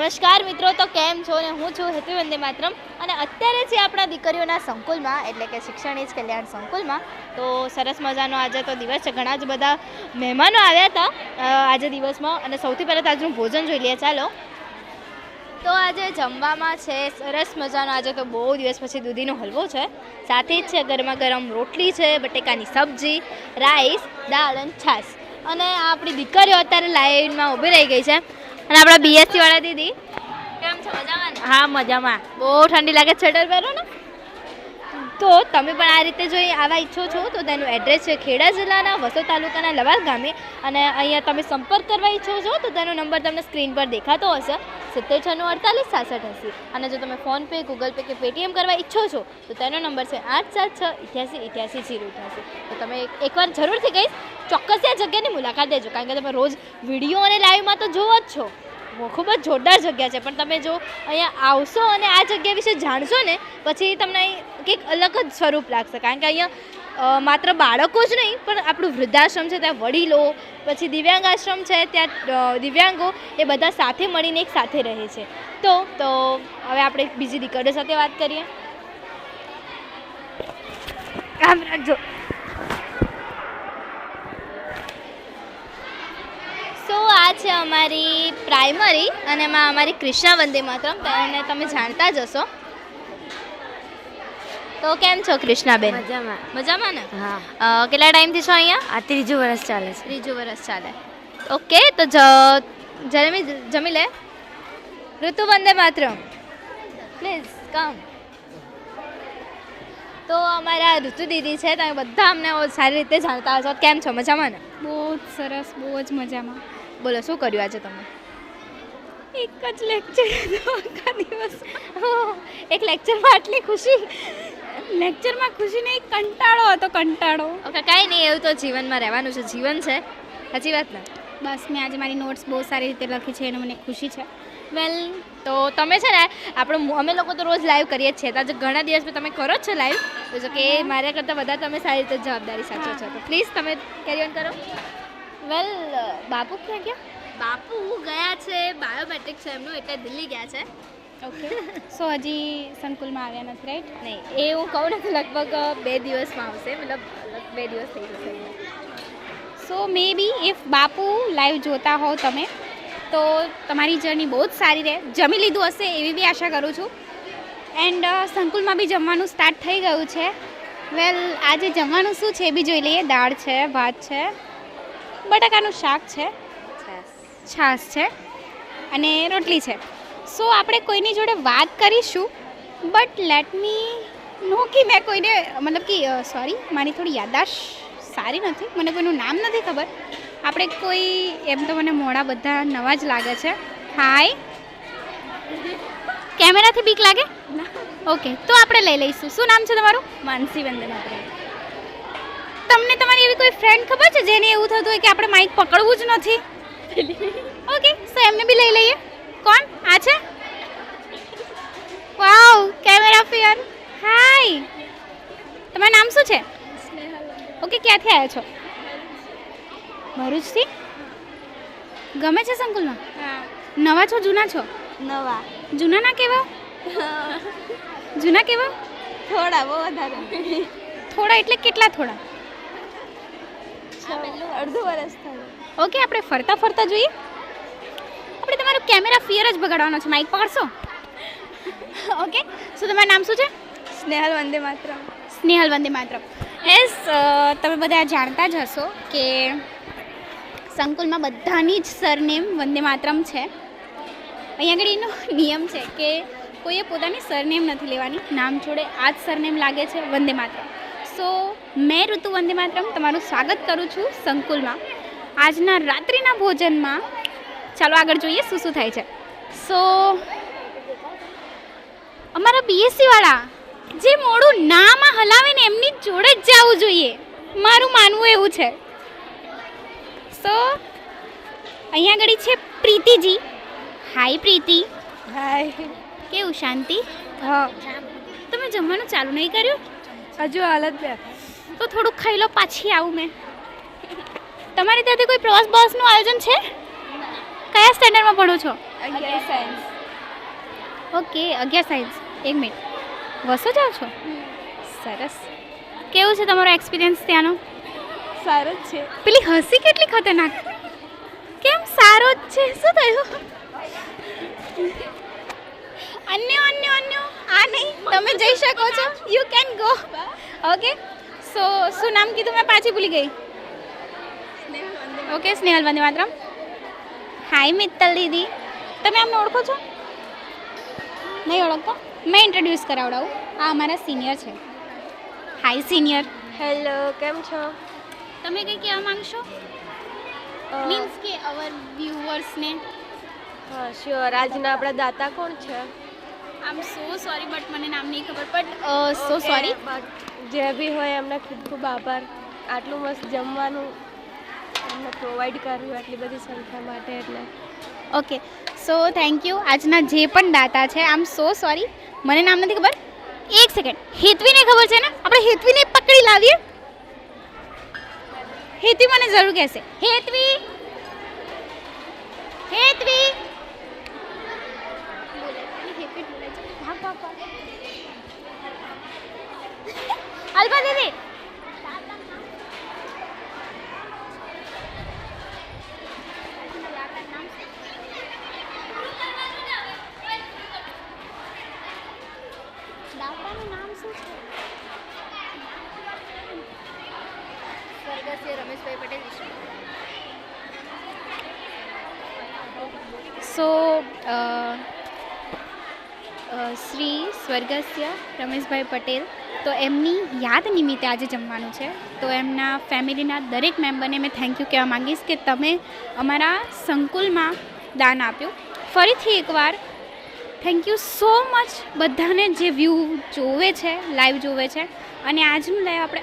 નમસ્કાર મિત્રો, તો કેમ છો ને હું છું હેતુ વંદે માત્રમ. અને અત્યારે છે આપણા દીકરીઓના સંકુલમાં, એટલે કે શિક્ષણ કલ્યાણ સંકુલમાં. તો સરસ મજાનો આજે તો દિવસ છે. ઘણા જ બધા મહેમાનો આવ્યા હતા આજે દિવસમાં. અને સૌથી પહેલાં તો આજનું ભોજન જોઈ લઈએ. ચાલો. તો આજે જમવામાં છે, સરસ મજાનો આજે તો બહુ દિવસ પછી દૂધીનો હલવો છે. સાથે જ છે ગરમા ગરમ રોટલી છે, બટેકાની સબ્જી, રાઈસ, દાળ અને છાશ. અને આપણી દીકરીઓ અત્યારે લાઈનમાં ઊભી રહી ગઈ છે. અને આપણા બીએસસી વાળા દીદી. કેમ છો? મજામાં હા મજામાં. બહુ ઠંડી લાગે છે સ્વેટર પહેરો ને? તો તમે પણ આ રીતે જો આવા ઈચ્છો છો તો તેનું એડ્રેસ છે ખેડા જિલ્લાના વસો તાલુકાના લવાલ ગામે. અને અહીંયા તમે સંપર્ક કરવા ઈચ્છો છો તો તેનો નંબર તમને સ્ક્રીન પર દેખાતો હશે. સિત્તેર છન્નું અડતાલીસ સાસઠ એંસી. અને જો તમે ફોનપે ગૂગલ પે કે પેટીએમ કરવા ઈચ્છો છો તો તેનો નંબર છે આઠ સાત છ ઇઠ્યાસી ઇઠ્યાસી જીરો ઇઠ્યાસી. તો તમે એકવાર જરૂરથી કહીશ ચોક્કસ આ જગ્યાની મુલાકાત લેજો. કારણ કે તમે રોજ વીડિયો અને લાઈવમાં તો જોવો જ છો. ખૂબ જ જોરદાર જગ્યા છે. પણ તમે જો અહીંયા આવશો અને આ જગ્યા વિશે જાણશો ને, પછી તમને કંઈક અલગ જ સ્વરૂપ લાગશે. કારણ કે અહીંયા માત્ર બાળકો જ નહીં, પણ આપણું વૃદ્ધાશ્રમ છે, ત્યાં વડીલો, પછી દિવ્યાંગ આશ્રમ છે, ત્યાં દિવ્યાંગો, એ બધા સાથે મળીને એક સાથે રહે છે. તો તો, હવે આપણે બીજી દીકરીઓ સાથે વાત કરીએ. આમ રાખજો સો આ છે અમારી પ્રાઇમરી અને એમાં અમારી કૃષ્ણા વંદે માતરમ. તેને તમે જાણતા જ હશો. તો કેમ છો કૃષ્ણાબેન મજામાં. મજામાં ને? હા. કેટલા ટાઈમથી છો અહીંયા? આ ત્રીજું વર્ષ ચાલે છે. ત્રીજું વર્ષ ચાલે. ઓકે તો જમી જમી લે. ઋતુ વંદે માતરમ. પ્લીઝ કમ તો અમારા ઋતુ દીદી છે તમે બધા અમને સારી રીતે જાણતા હશો. કેમ છો? મજામાં ને? બહુ જ સરસ બહુ જ મજામાં. બોલો શું કર્યું આજે તમે? એક જ લેક્ચર આખા દિવસ. એક લેક્ચરમાં આટલી ખુશી? લેક્ચરમાં ખુશી નહીં કંટાળો હતો કંટાળો. ઓકે કાંઈ નહીં એવું તો જીવનમાં રહેવાનું છે જીવન છે. સાચી વાત ને? બસ મેં આજે મારી નોટ્સ બહુ સારી રીતે લખી છે અને મને ખુશી છે. વેલ તો તમે છે ને આપણે અમે લોકો તો રોજ લાઈવ કરીએ જ છીએ તો આજે ઘણા દિવસ તમે કરો જ છો લાઈવ તો જો કે મારા કરતાં વધારે તમે સારી રીતે જવાબદારી સાચો છો. તો પ્લીઝ તમે કેરી ઓન કરો. વેલ બાપુ ક્યાં ગયા? બાપુ ગયા છે બાયોમેટ્રિક છે એમનું એટલે દિલ્હી ગયા છે. ઓકે સો હજી સંકુલમાં આવ્યા નથી રાઈટ નહીં એ હું કહું નથી લગભગ બે દિવસમાં આવશે મતલબ બે દિવસ થઈ જશે. સો મે બી ઇફ બાપુ લાઈવ જોતા હોવ તમે તો તમારી જર્ની બહુ જ સારી રહે. જમી લીધું હશે એવી બી આશા કરું છું. એન્ડ સંકુલમાં બી જમવાનું સ્ટાર્ટ થઈ ગયું છે. વેલ આજે જમવાનું શું છે એ બી જોઈ લઈએ. દાળ છે ભાત છે. બટાકાનું શાક છે. છાશ. છે. અને રોટલી છે. સો આપણે કોઈની જોડે વાત કરીશું બટ લેટ મી નો કે મેં કોઈને મતલબ કે સોરી મારી થોડી યાદાશ સારી નથી. મને કોઈનું નામ નથી ખબર. આપણે કોઈ એમ તો મને મોડા બધા નવા જ લાગે છે. હાય કેમેરાથી બીક લાગે? ઓકે તો આપણે લઈ લઈશું. શું નામ છે તમારું? માનસી વંદના તમને તમારી એવી કોઈ ફ્રેન્ડ ખબર છે જેને એવું થતું હોય કે આપણે માઇક પકડવું જ નથી? ઓકે સો એમને બી લઈ લઈએ. કોણ? આ છે? વાવ કેમેરા ફિયર હાય તમારું નામ શું છે? ઓકે ક્યાંથી આવ્યા છો? ભરૂચથી? ગમે છે સંકુલમાં? નવા છો જૂના છો? નવા. જૂના ના કેવા? જૂના કેવા? થોડા બહુ વધારે થોડા એટલે કેટલા થોડા? અડધું વર્ષ થયું. ઓકે આપણે ફરતા ફરતા જોઈએ. આપણે તમારો કેમેરા ફિયર જ બગાડવાનો છે. માઇક પકડશો? ઓકે શું તમારું નામ શું છે? સ્નેહલ વંદે માત્ર સ્નેહલ વંદે માત્ર એસ તમે બધા જાણતા જ હશો કે સંકુલમાં બધાની જ સરનેમ વંદે માતરમ છે. અહીંયા આગળ એનો નિયમ છે કે કોઈએ પોતાની સરનેમ નથી લેવાની. નામ જોડે આ જ સરનેમ લાગે છે વંદે માતરમ. સો મેં ઋતુ વંદે માતરમ તમારું સ્વાગત કરું છું સંકુલમાં. આજના રાત્રિના ભોજનમાં ચાલો આગળ જોઈએ શું શું થાય છે. સો અમારા બીએસસી વાળા જે મોડું નામાં હલાવે ને એમની જોડે જ જવું જોઈએ. મારું માનવું એવું છે. સો અહીંયા આગળ છે પ્રીતિજી. હાય પ્રીતિ. હાય કેવું શાંતિ? હા. તમે જમવાનું ચાલુ નહીં કર્યું? હજુ હાલત બે. તો થોડુંક ખાઈ લો પાછી આવું મેં. તમારે ત્યાંથી કોઈ પ્રવાસ બસનું આયોજન છે? કયા સ્ટેન્ડર્ડમાં ભણો છો? સાયન્સ ઓકે અગિયાર સાયન્સ એક મિનિટ વસો જાઓ છો? સરસ. કેવું છે તમારો એક્સપિરિયન્સ ત્યાંનો? સારો જ છે. પેલી હસી કેટલી ખતરનાક? કેમ સારો જ છે? શું થયું? અન્ય અન્ય અન્ય. આ નહીં તમે જઈ શકો છો. You can go okay so શું નામ કીધું મેં? પાછી ભૂલી ગઈ. ઓકે સ્નેહલ વંદે માતરમ. હાય મિત્તલ દીદી. તમે અમને ઓળખો છો? નહીં ઓળખતો? મેં ઇન્ટ્રોડ્યુસ કરાવડાવું. આ અમારા સિનિયર છે. હાય સિનિયર હેલો કેમ છો? તમે કંઈ કહેવા માંગશો? મીન્સ કે અવર વ્યુઅર્સને હા શ્યોર આજના આપણા દાતા કોણ છે? આમ સો સોરી બટ મને નામ નહીં ખબર બટ સો સોરી જે બી હોય એમને ખૂબ ખૂબ આભાર. આટલું મસ્ત જમવાનું એમને પ્રોવાઈડ કર્યું આટલી બધી સંખ્યા માટે એટલે. ઓકે સો થેન્ક યુ આજના જે પણ દાતા છે આમ સો સોરી મને નામ નથી ખબર. એક સેકન્ડ હેતવીને ખબર છે ને? આપણે હેતવીને પકડી લાવીએ. હેતવી મને જરૂર કહેશે. હેતવી! હેતવી અલ્પા દીદી દાદાનું નામ શું છે સ્વર્ગસ્થ રમેશભાઈ પટેલ સો શ્રી સ્વર્ગસ્ય રમેશભાઈ પટેલ તો એમની યાદ નિમિત્તે આજે જમવાનું છે. તો એમના ફેમિલીના દરેક મેમ્બરને મેં થેન્ક યુ કહેવા માંગીશ કે તમે અમારા સંકુલમાં દાન આપ્યું. ફરીથી એકવાર થેન્ક યુ સો મચ બધાને જે વ્યૂ જોવે છે લાઈવ જોવે છે. અને આજનું લાઈવ આપણે